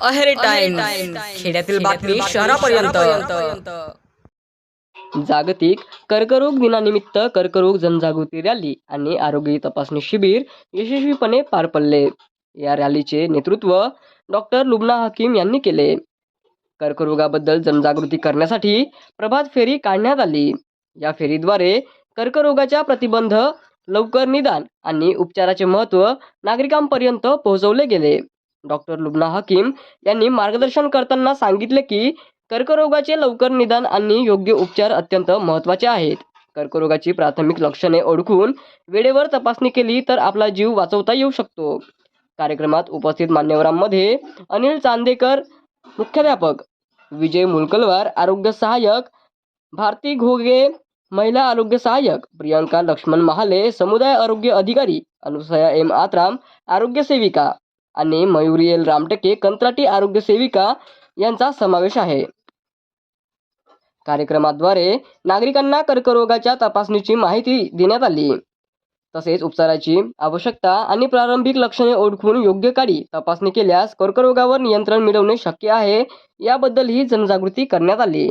Aheri time खेड्यातील बातमी शहरापर्यंत. जागतिक कर्करोग दिनानिमित्त कर्करोग जनजागृती रॅली आणि आरोग्य तपासणी शिबिर यशस्वीपणे पार पडले. या रॅलीचे नेतृत्व डॉक्टर लुबना हकीम यांनी केले. कर्करोगाबद्दल जनजागृती करण्यासाठी प्रभात फेरी काढण्यात आली. या फेरीद्वारे कर्करोगाच्या प्रतिबंध लवकर निदान आणि उपचाराचे महत्त्व नागरिकांपर्यंत पोहोचवले गेले. डॉक्टर लुबना हकीम यांनी मार्गदर्शन करताना सांगितले की कर्करोगाचे लवकर निदान आणि योग्य उपचार अत्यंत महत्त्वाचे आहेत. कर्करोगाची प्राथमिक लक्षणे ओळखून वेळेवर तपासणी केली तर आपला जीव वाचवता येऊ शकतो. कार्यक्रमात उपस्थित मान्यवरांमध्ये अनिल चांदेकर मुख्याध्यापक विजय मुलकलवार आरोग्य सहाय्यक भारती घोगे महिला आरोग्य सहाय्यक प्रियंका लक्ष्मण महाले समुदाय आरोग्य अधिकारी अनुसया एम आत्राम आरोग्य सेविका आणि मयुरीएल रामटेके कंत्राटी आरोग्य सेविका यांचा समावेश आहे. कार्यक्रमाद्वारे नागरिकांना कर्करोगाच्या तपासणीची माहिती देण्यात आली. तसेच उपचाराची आवश्यकता आणि प्रारंभिक लक्षणे ओळखून योग्य काळी तपासणी केल्यास कर्करोगावर नियंत्रण मिळवणे शक्य आहे याबद्दलही जनजागृती करण्यात आली.